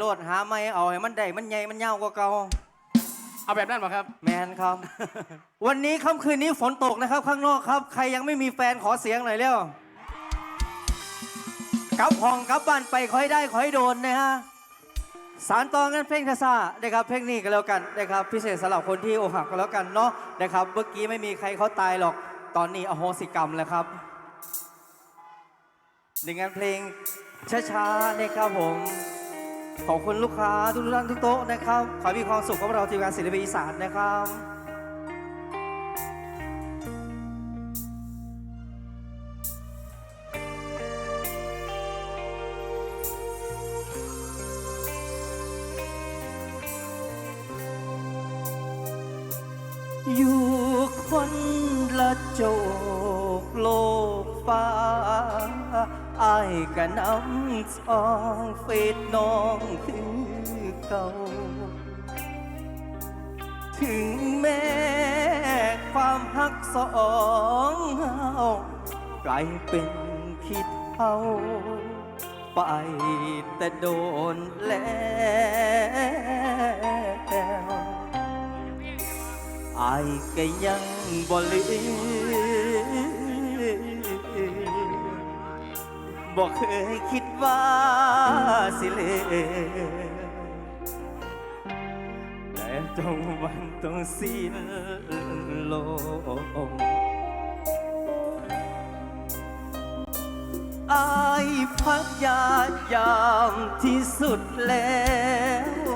โลดหาไม่เอาให้มันได้มันใหญ่มันยาวกว่าเก่าเอาแบบนั้นป่ะครับ แมนครับ วันนี้ค่ำคืนนี้ฝนตกนะครับ ข้างนอกครับ ใครยังไม่มีแฟนขอเสียงหน่อยเร็วกลับห้องกลับบ้านไปขอให้ได้ขอให้โดนนะฮะสารต่อกันเพลงทาซานะครับเพลงนี้ก็แล้วกันนะครับพิเศษสำหรับคนที่อกหักก็แล้วกันเนาะนะครับเมื่อกี้ไม่มีใครเขาตายหรอกตอนนี้อโหสิกรรมแล้วครับในงานเพลงช้าๆนะครับผม ขอบคุณลูกค้าทุกท่านทุกโต๊ะนะครับ ขอมีความสุขกับเราทีมงานศิลปินอีสานนะครับอยู่คนละโจกโลกฟ้า อายกะน้ำสองเฟดน้องคือเก่า ถึงแม้ความหักสองเฮากลายเป็นคิดเฮาไปแต่โดนแล้วอายก็ยังบ่ลืม บ่เคยคิดว่าสิเลแต่จงวันต้องสิ้นลมอายพักยายามที่สุดแล้ว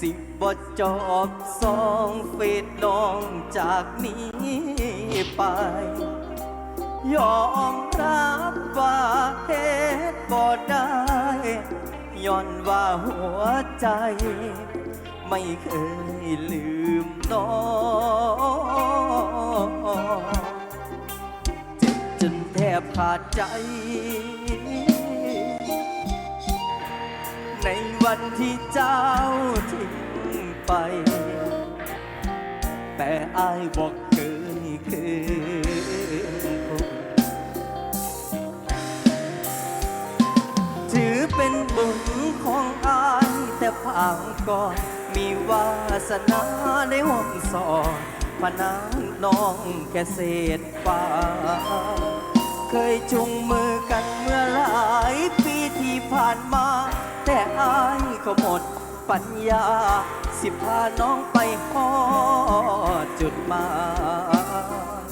สิบดจอบสองเฟดน้องจากนี้ไป ยอมรับว่าเหตุบ่ได้ย้อนว่าหัวใจ ไม่เคยลืมน้องเจ็บจนแทบขาดใจ ในวันที่เจ้าทิ้งไป แต่อายบอกเคยคืน เป็นบุญของอายแต่พังก่อนมีวาสนาได้ห่วงสอนพนังน้องแค่เศษฟ้า เคยจุงมือกันเมื่อหลายปีที่ผ่านมา แต่อายก็หมดปัญญา สิพาน้องไปหอดจุดหมาย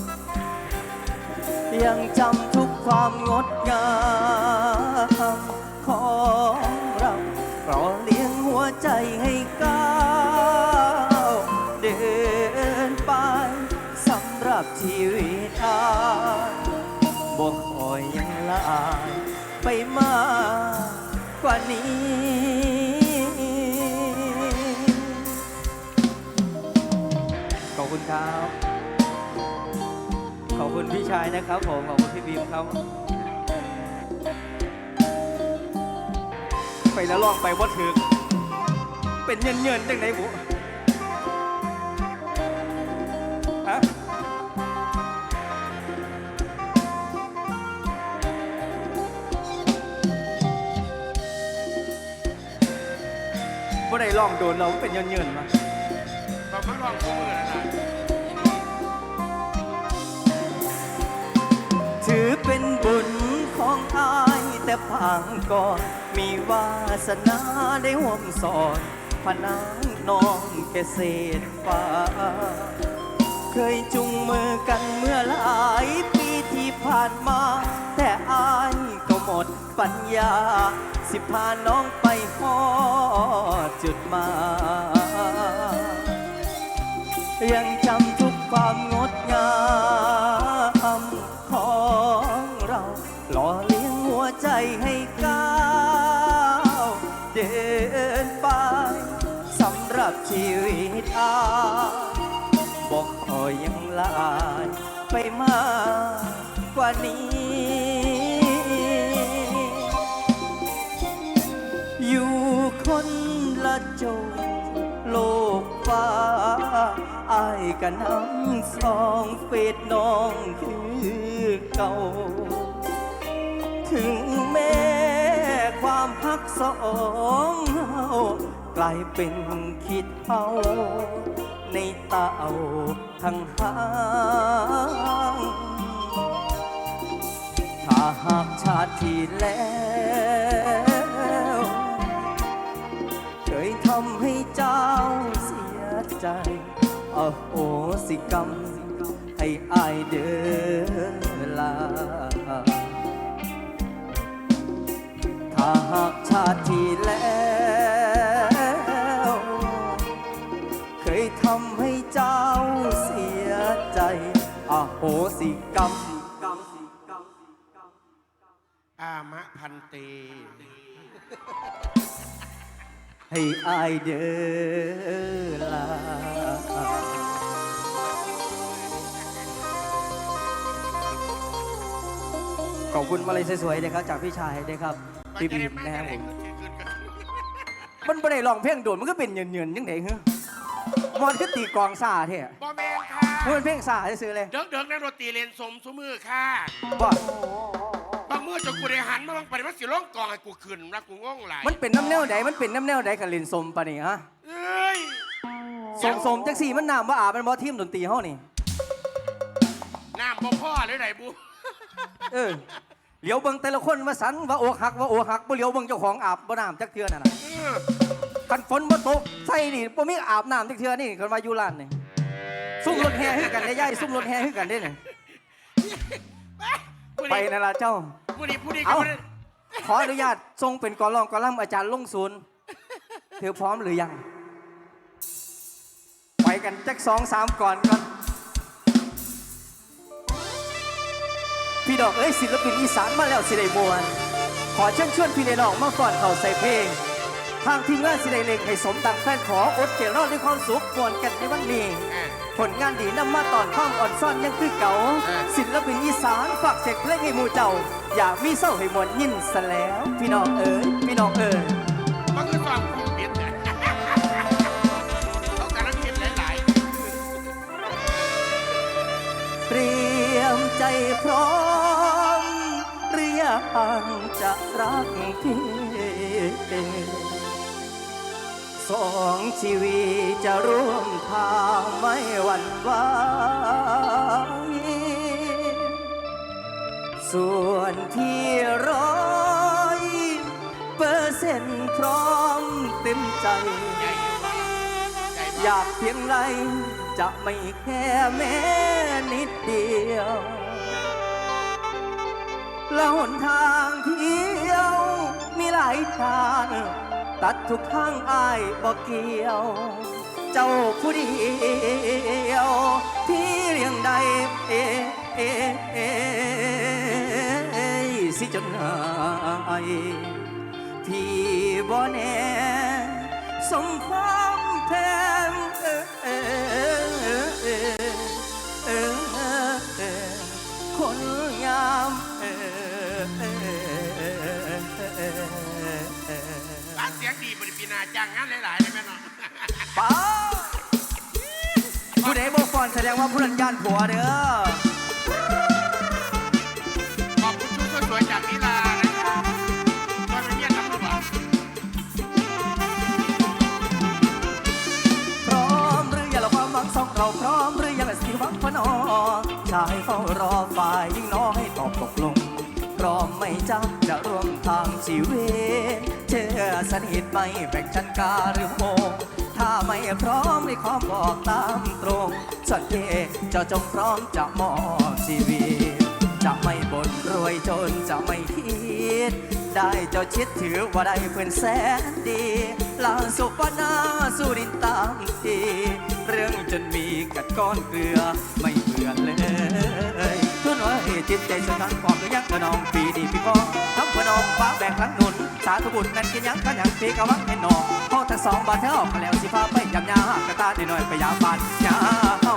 ยังจำทุกความงดงาม ของเรารอเลี้ยงหัวใจให้ก้าวเดินไปสำหรับชีวิตอาบอกคอยยังลายไปมากกว่านี้ขอบคุณครับ ขอบคุณพี่ชายนะครับผม ขอบคุณพี่บีมครับ ไปแล้วลองไปว่าถึก เป็นเยินๆจังไหนบุฮะบ่ได้ลองโดนเราเป็นเยินๆมาเราก็ลองคู่มือ แต่พังก่อนมีวาสนาได้ห่วมสอนพนังน้องแค่เศษฟ้า เคยจุงมือกันเมื่อหลายปีที่ผ่านมา แต่อายก็หมดปัญญา สิพาน้องไปหอดจุดมายยังจำทุกความงดงาม ใจให้ก้าวเดินไปสำหรับชีวิตอาบอกคอยยังลายไปมากกว่านี้ อยู่คนละโจโลกฟ้าอายกันน้ำสองเฟดน้องคือเก่า ถึงแม้ความหักสองเฮากลายเป็นคิดเอาในเต่าทั้งหางถ้าหากชาติที่แล้วเคยทำให้เจ้าเสียใจอโหสิกรรมให้อายเดินลา หากชาติที่แล้ว เคยทำให้เจ้าเสียใจอโหสิกรรมอามะพันเตให้อายเดินลาขอบคุณมาเลยสวยๆเลยครับจากพี่ชายเลยครับ พี่บีมนะครับผมมันไม่ได้ร้องเพลงโดดมันก็เป็นเยืนๆยังไงเหรอมันคือตีกลองซาเท่บอแมนค่ะมันเป็นเพลงซาซื้อๆเลย เดิกเดิกนักดนตรีเรียนสมสมือค่ะว่าบางมือจนกูได้หันมาบางปฏิวัติสิร้องกองให้กูขึ้นนะกูงงหลายมันเป็นน้ำแนวใดมันเป็นน้ำแนวใดกับลินสมปะนี่ฮะเอ้ยสมสมจักสี่มันนามว่าอาเป็นบอทีมดนตรีเฮานี่น้ำบ่พ่อเลยไหนบุเออ เหลียวเบิ่งแต่ละคนว่าสันว่าโอกหักว่าโอกหักบ่เหลียวเบิ่งเจ้าของอาบบ่น้ำจักเทื่อนั่นน่ะเออกันฝนบ่ตกใส่นี่บ่มีอาบน้ำจักเทื่อนี่กันมาอยู่ร้านนี่ซุ่มรถแห่คือกันได้ย่ายซุ่มรถแห่คือกันได้นี่ผู้ไปนี้นั่นล่ะเจ้าผู้นี้ผู้นี้เอ้าก็บ่ได้ขออนุญาตทรงเป็นกอรองกอล่ำอาจารย์ลงศูนย์เธอพร้อมหรือยัง ไปกันจักสองสามก่อนก่อน พี่ดอกเอ้ยศิลปินอีสานมาแล้วสิได้มวน ขอเชิญชวนพี่เลนองมาก่อนเขาใส่เพลง ทางทีมงานสิได้เล็งให้สมดังแฟนขออดเจรอดด้วยความสุขมวนกันในวันนี้เออผลงานดีนำมาตอนความอ่อนซ่อนยังคือเก่าเออศิลปินอีสานฝากเสียงเพลงให้หมู่เจ้า อยากมีเศร้าให้มวนยินซะแล้ว พี่น้องเอ๋ยพี่น้องเอ๋ยมันคือสอบครูปิดเนี่ยเขาการคิดหลายเตรียมใจพร้อมห รือยังจะรักพี่สองชีวิตจะร่วมทางไม่หวั่นไหวส่วนที่ร้อยเปอร์เซ็นต์พร้อมเต็มใจใอยากยากเพียงไรจะไม่แค่แม้นิดเดียว แล้วหนทางเที่ยว มีหลายทาง ตัดทุกทางอายบอกเกี่ยว เจ้าผู้เดียว ที่เรียงใดเอเอเอสิจนหายพี่บ่แน่สมความแพงคนงามเออ เออเออเออเออบ้านเสียงดีบริปีนาจ้างงานหลายๆเลยแม่เนาะป้าผู้ใดบอกฟอนแสดงว่าผู้นั้นย่านผัวเด้อ ขอบคุณชุดสวยๆจากนิลานะครับตอนนี้ทำระบาพร้อมหรือยังละความหวังสองเราพร้อมหรือยังละสิหวังพนอชายเฝ้ารอฝ่ายยิ่ง ไหม่จ้าจะร่วมทางชีวิตเชื่อสนิทไหม่แบ่งชั้นกาหรือโมงถ้าไม่พร้อมให้ขอบอกตามตรงสังเกตเจ้าจงพร้อมจะมอบชีวิต จะไม่บ่นรวยจนจะไม่คิด ได้เจ้าชิดถือว่าได้เพื่อนแสนดีลาสุปนาสุรินตามทีเรื่องจนมีกัดก้อนเกลือไม่เบื่อเลย ทุนไว้จิตใจสนันความก็ยังกระนองปีดีพี่กองทำพนองฟ้าแบกหลังหนุน สาธุบุญนั่นกินยังกันยังปีกะวังเห็นองห้อทั้งสองบาทเท่ากันแล้วสิพาไปยำยากระตาดีหน่อยไปยาบานยาเฮา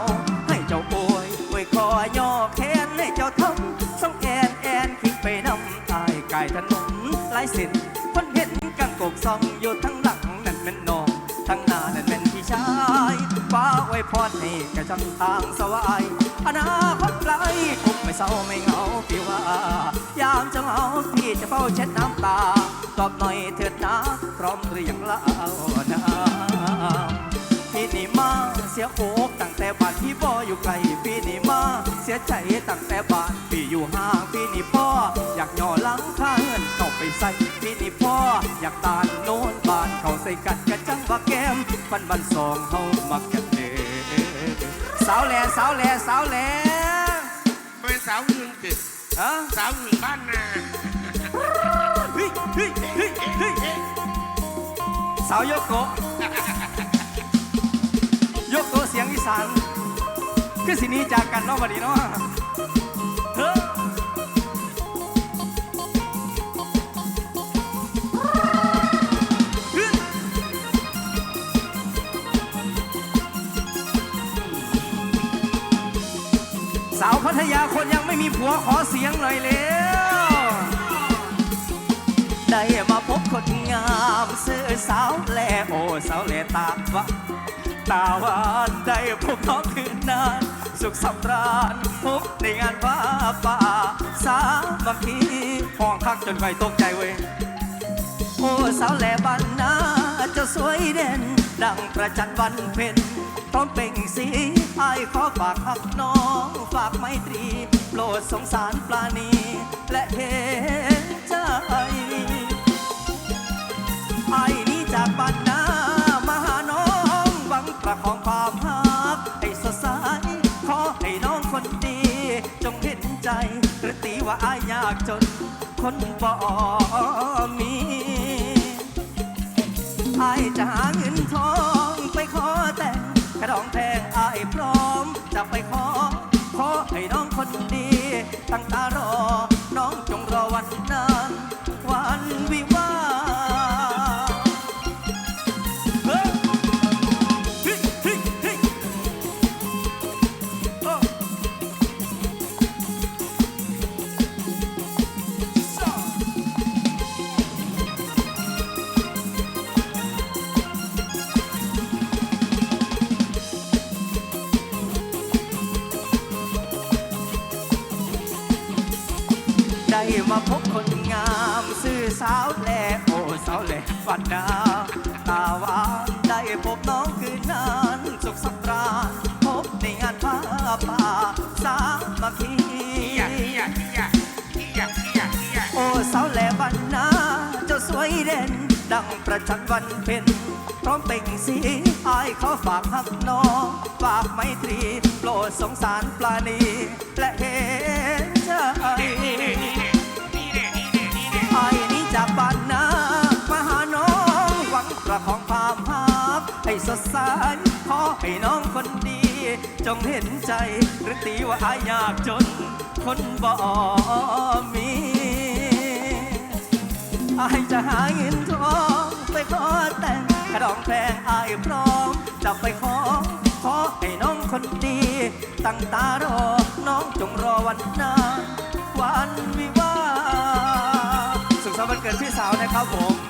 ให้เจ้าป่วยป่วยคอย่อแขนให้เจ้าทำส่องแอนแอนคิดไปนำอายกายถนนหลายเส้นคนเห็นกังกกซองอยู่ทั้งหลังนั่นเป็นนอ ฟ้าไว้พรให้กระจังทางสวายอนาคตไกลคงไม่เศร้าไม่เหงาพี่ว่า ยามจะเหงาพี่จะเฝ้าเช็ดน้ำตา ตอบหน่อยเถิดนะพร้อมหรือยังล่านะพี่นี่มาเสียโอกตั้งแต่บ้านพี่บ่อยู่ไกลพี่นี่มาเสียใจตั้งแต่บ้านพี่อยู่ห่างพี่นี่พ่ออยากย่อหลังข้าเหินเข้าไปใส่พี่นี่พ่ออยากตานโน้นบานเขาใส่กันกระจังว่าแก้มฟันบันสองเฮามักกัน สาวแหล่สาวแหล่สาวแหล่เป็นสาวอื่นติดฮะสาวอื่นบ้านนาเฮ้ยเฮ้ยเฮ้ยเฮ้ยสาวโยโกะโยโกะเสียงอีสานคือสิหนี้จากกันเนาะบัดนี้เนาะเฮ้อเฮ้ สาวพัทยาคนยังไม่มีผัวขอเสียงหน่อยเร็วได้มาพบคนงามซื้อสาวแลโอสาวแลตาหวานตาหวานได้พบน้องคืนนานสุขสำราญพบในงานว่าป่า สามัคคีห้องคักจนไฟตกใจเว้ยโอ้สาวแหลบ้านนาเจ้าสวยเด่น ดังประจันวันเพ็ญ พร้อมเปล่งสีไอายขอฝากหักน้องฝากไมตรีโปรดสงสารปลาณี และเห็นใจไอ้นี่จากบ้านนามาหาน้องหวังประคองความหักให้สดใสขอให้น้องคนดี จงเห็นใจหรือตีว่าอายยากจน คนบ่มีไอายจะหาเงิน คนดี ตั้งตาร ได้พบน้องคืนนั้นสุขสำราญพบในงานผ้าป่าสามัคคีที่อยาพีโอ้สาวแหล่บันนาเจ้าสวยเด่น ดังประจันวันเพ็ญพร้อมเป่งสีอายขอฝากหักน้องฝากไมตรีโปรดสงสารปลาณีและเห็นใจนี่แน่นี่แน่นี่แน่นี่แน่นี่แน่ไอ้นี่จากบ้านนามาหาน้องหวังประคองควา ให้สดใสขอให้น้องคนดี จงเห็นใจหรือตีว่าอายยากจน คนบ่มีอายจะหาเงินทองไปขอแต่งกระดองแพงอายพร้อมจะไปขอ ขอให้น้องคนดี ตั้งตารอ น้องจงรอวันนั้นวันวิวาสุขสันต์วันเกิดพี่สาวนะครับผม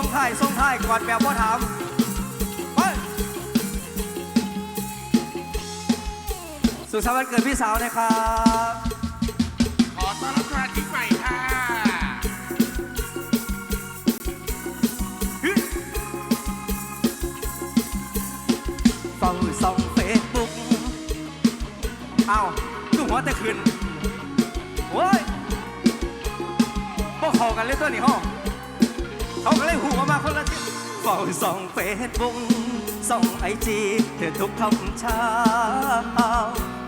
ส่งท้ายส่งท้ายก่อนแบบพ่อถามไปสุขสันต์วันเกิดพี่สาวนะครับ ขอต้อนรับสมาชิกใหม่ค่ะ เฝ้าส่องเฟซบุ๊กอ้าวดูหัวแต่ขึ้นโว้ยพวกเขากันเลยตัวนี้ห้อง เขาก็เลยหัวมาคนละทิศเฝ้าส่องเฟซบุ๊กส่องไอจีเธอทุกคำเช้า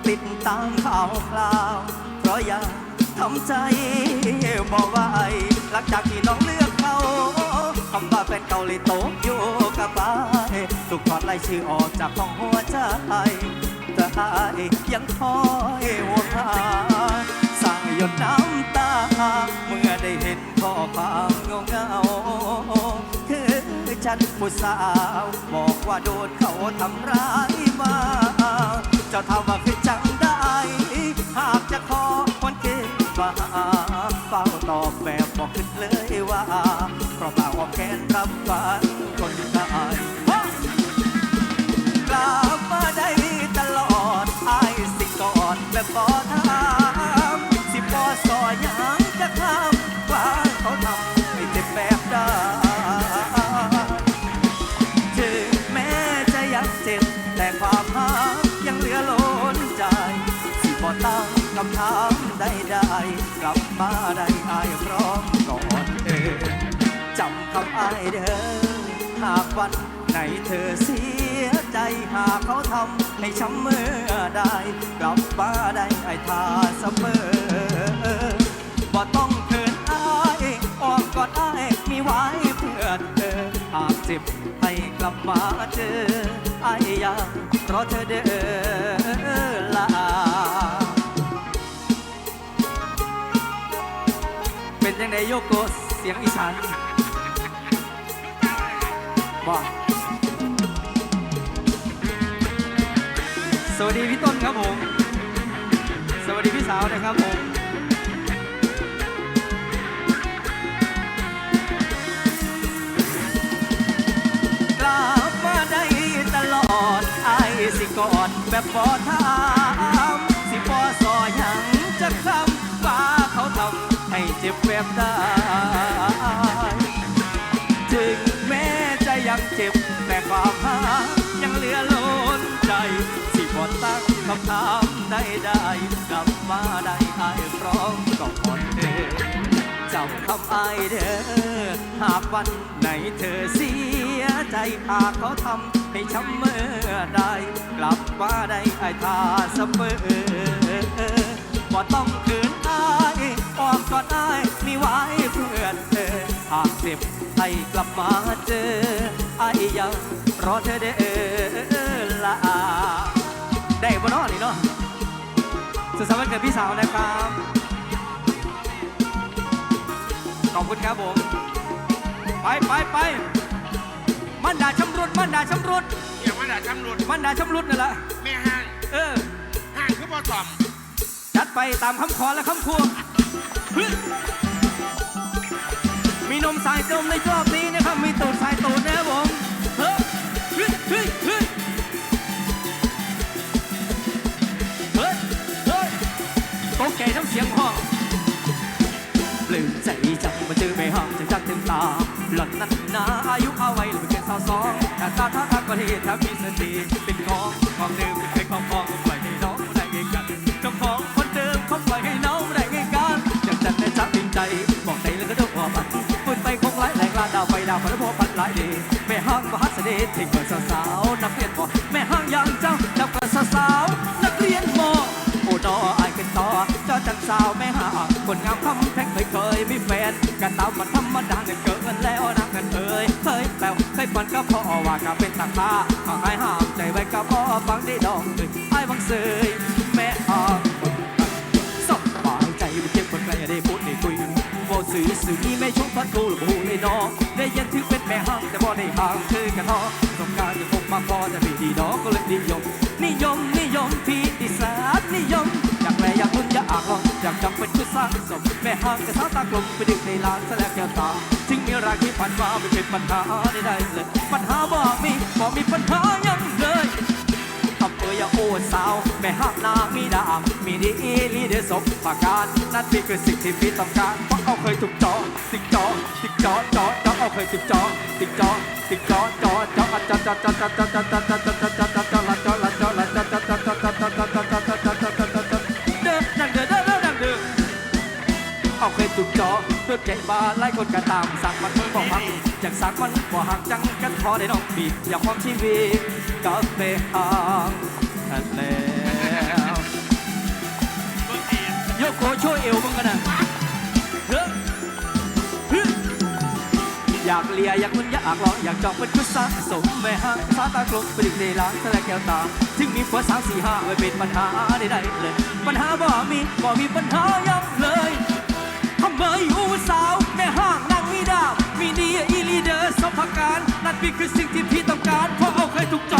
ติดตามข่าวคราว เพราะอยากทำใจบอกว่าไอหลังจากที่น้องเลือกเขาคำว่าแฟนเกาเลยโตอยู่กับไปถูกถอดไล่ชื่อออกจากห้องหัวใจแต่อยังคอยห่วงหาง หยดน้ำตา เมื่อได้เห็นข้อความเงาเงาคือฉันผู้สาว บอกว่าโดนเขาทำร้ายมา เจ้าทำว่าคือจังได้ หากจะขอคนเกินว่าเฝ้าตอบแบบบอกขึ้นเลยว่า เพราะบ่าวแกนรับฟันคนตาย มาได้อายพร้อมก่อนเออจำคำอายเด้อหากวันไหนเธอเสียใจหากเขาทำให้ช้ำเมื่อใดกลับมาได้ไอ้ทาเสมอบ่ต้องเขินอายอ้อมกอดอายมีไว้เพื่อเธอหากเจ็บให้กลับมาเจออายอยากรอเธอเด้อลา งไงโยโกะเสียงอีสานบอกสวัสดีพี่ต้นครับผม สวัสดีพี่สาวนะครับผม กลับมาได้ตลอดไอ้สิกอดแบบบอถาม สิบอสอยังจะคำว่าเขาทำ ให้เจ็บแบบได้ถึงแม้จะยังเจ็บแต่ความหายังเหลือล้นใจสิบอตั้งคำถามได้ได้กลับมาได้ไอ้ายพร้อมก็ขอเธอจำคำอายเด้อหากวันไหนเธอเสียใจหากเขาทำให้ช้ำเมื่อใดกลับมาได้ไอ้ทาเสมอบ่ต้อง อ้อมกอดอายมีไว้เพื่อนเธอ หากเจ็บให้กลับมาเจออายยังรอเธอเด้อละได้บ่เนาะนี่เนาะสุดสัปดาห์เกิดพี่สาวนะครับ ขอบคุณครับผม ไปไปไปมันด่าชำรุดมันด่าชำรุดเกี่ยวกับด่าตำรวจมันด่าชำรุดนั่นแหละแม่ห้างเออ ห้างคือบ่ตอม จัดไปตามคำขอและคำพูฮึ มีนมสายจมในรอบนี้นะครับ มีตูดสายตูดนะครับผมเฮ้ยเฮ้ยเฮ้ยเฮ้ยเฮ้ยเฮ้ยตกใจทั้งเสียงห้องปลื้มใจจังมาเจอไม่ห่างจากจักเต็มตาหล่อนนั้นนาอายุเอาไว้หรือเป็นสาวสองหน้าตาท่าทางประเทศถ้ามีสติเป็นของความเดิมเป็นใครของของ ใจมใจบอกใจแล้วก็ต้องหัวมันฝุ่นไปคงไหลแหลงลาดาวไปดาวพันพพันหลายดีแม่ห้างมหัศดีทิ้งเปิดสาวๆนักเรียนบ่แม่ห้างอย่างเจ้านับกับสาวๆนักเรียนมอโอ้นออายกันต่อเจ้าจังสาวแม่ห้างคนงามคำแพงเคยเคยมีแฟนกันตามมันธรรมดาเงินเกินแล้วนักเงินเอ่ยเคยแปลวเคยฝันก็พอว่าก็เป็นตาตาข้างไอ้ห้ามใจไว้ก็พอฟังได้ดอกเอ้ยไอ้บังเสย สื่อสื่อนี่ไม่ชงพัดกูหรือบูเลยน้องได้ยันถือเป็นแม่ห้างแต่บ่ได้ห่างคือกันท้อต้องการจะพบมาพอแต่ไม่ดีดอกก็เลยนิยม นิยมนิยมที่อีสานนิยม อยากแปลอยากลุ้นอยากอ่างลองอยากจำเป็นผู้สร้างสมแม่ห้างกระทาตากลมไปดึกในลานแสลงแก้วตาทิ้งมีรักที่ผ่านมาไม่เป็นปัญหาใดๆเลยปัญหาบ่มีบ่มีปัญหา อำเภอยาโอสาว แม่ห้างนามีดามมีดีอีลีเดสมประการนั่นพี่คือสิ่งที่พี่ต้องการเพราะเอาเคยถูกจอติกจอติกจอจอจอเอาเคยถูกจอติกจอติกจอจอจอจอจอจอจอจอจอจอจอจอจอจอจอจอละจอละจอละจอจอจอจอจอจอจอจอจอจอจอจอจอจอจอเด้อดังเด้อเด้อเด้อดังเด้อเอาเคยถูกจอเพื่อแกะบาไล่คนกันตามสั่งมันคนบอกหักจากสั่งมันบอกหักจังกันพอได้น้องบีอยากความชีวิตกับเปห่าง นั่นแล้วยกโคช่วยเอวมึงกันนะเฮ้ยอยากเลียอยากมึนอยากลองอยากจองเป็นชุดสะสมแม่ห้างสาตากลมไปดึกในร้านแสลงแก้วตาถึงมีผัวสามสี่ห้าไม่เป็นปัญหาใดๆเลย ปัญหาบ่มีบ่มีปัญหายังเลยทำไมอูสาวแม่ห้างนางมีดาวมีดีอีลีเดอร์สมภการนั่นเป็นคือสิ่งที่พี่ต้องการเพราะเอาเคยถูกจา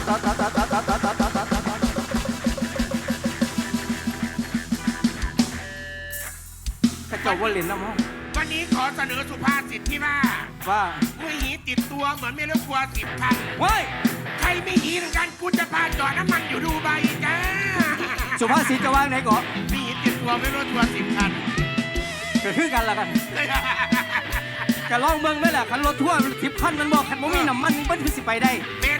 จ้ว่าเล่นน้ำห้องวันนี้ขอเสนอสุภาษิตที่ว่าว่าเมื่อหีติดตัวเหมือนไม่รู้กลัวสิบพันเฮ้ยใครไม่หีเหมือนกันกูจะพาจอดน้ำมันอยู่ดูใบจ้าสุภาษิตจะว่าไงก่อนมีหีติดตัวไม่รู้ตัวสิบพันเกิดขึ้นกันละกันจะล่องเมืองไม่แหละคันรถทั่วทิพย์พันมันบอกคันโมมีน้ำมันมันเพิ่นสิไปได้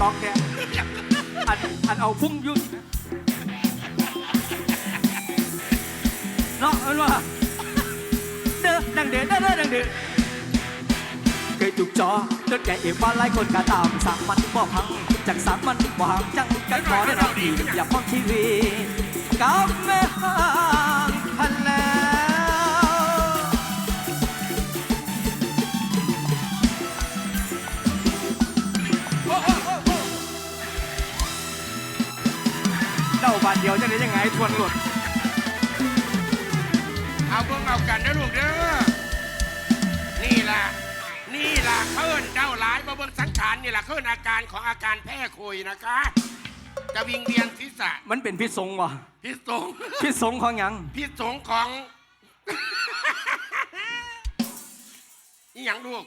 ต๊อกแกอันอันเอาพุ่งยุ่เนาะมันว่าเด้อดังเด้อเด้อเด้อดังเด้อเคยถูกจอจนแกเอฟว่าไล่คนกาตามสามมันบ่พังจากสามมันบ่ห่างจังกันขอได้รับดีอย่าพ้องชีวิตกับแม่ เดาบานเดียวจะได้ยังไงทวนหลุดเอาเบิ่งเอากันนะลูกเด้อ นี่ล่ะ นี่ล่ะเพิ่นเจ้าหลายมาเบิ่งสังขารนี่ล่ะเพิ่นอาการของอาการแพ้คุยนะคะ จะวิงเวียนศีรษะมันเป็นพิษสงวะพิษสงพิษสงของหยังพิษสงของ นี่หยังลูก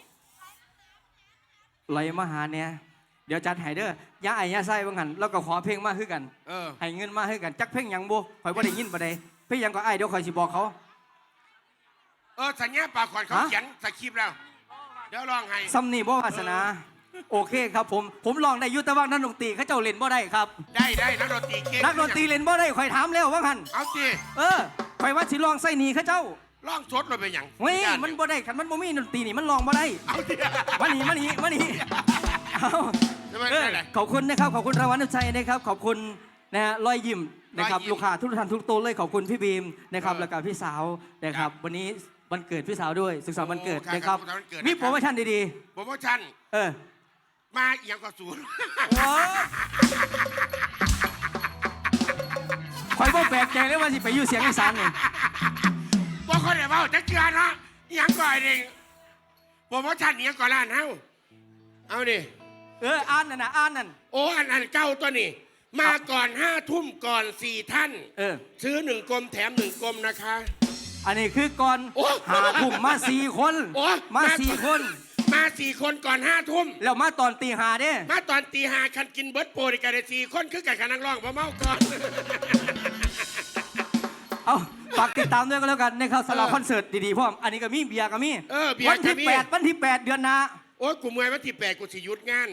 ไหลมาหาเนี่ย เดี๋ยวจัดให้เด้อย่าไอ้ย่าไส้บางหันแล้วก็ขอเพลงมาคือกันเออ ให้เงินมาคือกันจักเพลงหยังบ่ข่อยบ่ได้ยินบ่ได้เพลงหยังก็ไอ้ายเดี๋ยวข่อยสิบอกเขา เออ สัญญาปากขอนเขาฮะ เขียนสคริปต์แล้ว เดี๋ยวลองให้ ซ้ำนี่บ่วาสนา โอเคครับผม ผมลองได้อยุแต่ว่านักดนตรีเขาเจ้าเล่นบ่ได้ครับ ได้ได้นักดนตรีเก่งนักดนตรีเล่นบ่ได้ข่อยถามแล้วว่าหันเอาสิเออข่อยว่าสิลองใส่หนีเขาเจ้าลองสดเลยเป็นหยังเฮ้ยมันบ่ได้คันมันบ่มีดนตรีนี่มันลองบ่ได้ เอาสิมานี่มานี่มานี่เอาจะ ไปเออได้ไหนขอบคุณนะครับ ขอบคุณรางวัลน้ำใจนะครับ ขอบคุณนะฮะรอยยิ้มนะครับ รอยยิ้มลูกค้าทุกท่านทุกโต๊ะเลยขอบคุณพี่บีมนะครับเออแล้วก็พี่สาวนะครับวันนี้วันเกิดพี่สาวด้วยสุขสันต์วันเกิดโอ้ครับนะครับสุขสันต์วันเกิดมีนะครับโปรโมชั่นดีโปรโมชั่นๆเออมาเอียงก็ศูนย์คอยบ่แปลกใจเลยว่าสิไปอยู่เสียงอีสานนี่บอกคนเดียวว่าจะเกลือเนาะเอียงก่อนเองโปรโมชั่นเอียงก่อนล้านเฮาเอาดิ เอออ่านนั่นนะอ่านนั่น โอ้อันอันเก้าตัวนี่ มาก่อนห้าทุ่มก่อนสี่ท่านเออ ซื้อหนึ่งกลมแถมหนึ่งกลมนะคะ อันนี้คือก่อนโอ้หาทุ่มมาสี่คนโอ้มามา สี่คน มาสี่คนก่อนห้าทุ่มแล้วมาตอนตีหาเด้มาตอนตีห้าคันกินเบิร์ดโปรดิกันได้สี่คนคือกันกันนังร้องพ่อเมาก่อน เอาฝากติดตามด้วยกันแล้วกันนะครับสำหรับเออคอนเสิร์ตดีๆพ่อมอันนี้ก็มีเบียร์ก็มีเออเบียร์วันที่ก็มีแปดวันที่แปดเดือนหน้า โอ้ยกูเมื่อยวันที่แปดกูสิหยุดงาน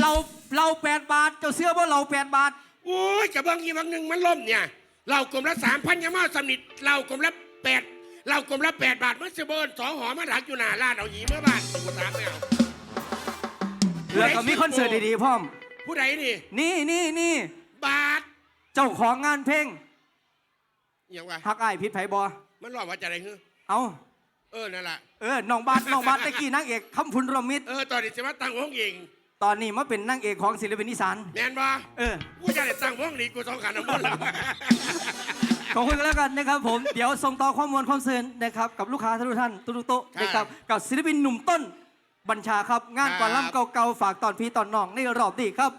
เราเราแปดบาท เจ้าเสื้อว่าเราแปดบาท โอ้ยกระเบื้องอีบางหนึ่งมันล่มเนี่ยเรากลมละสามพันยามาสำนิดเรากลมละแปดเรากลมละแปดบาทมันเสเบิร์นสองหอมาดักอยู่หน้าร้านเอาหยีเมื่อบาทกูถามไม่เอาแล้วก็มีคอนเสิร์ตดีๆพ่อม ผู้ใดนี่นี่นี่นี่บาทเจ้าของงานเพลงอย่างวะฮักอ้ายพิษไผบอมันรอดว่าจะอะไรเฮ้อเอา เออนั่นแหละเออน้องบาทน้องบาทตะกี้นางเอกคำพุนรวมมิตร เออตอนนี้จะมาตั้งวงเองตอนนี้มาเป็นนางเอกของศิลปินอีสาน แมนบ่เออ กูจะได้ตั้งวงนี้กูสองขันน้ำมันต์แล้วขอบคุณกันแล้วกันนะครับผม เดี๋ยวส่งต่อข้อมูลความเสื่อนะครับกับลูกค้าทุกท่านทุกๆโต๊ะครับนะครับกับศิลปินหนุ่มต้นบัญชาครับ งานครับก่อนล่ำเก่าๆฝากตอนพี่ตอนน้องในรอบนี้ครับ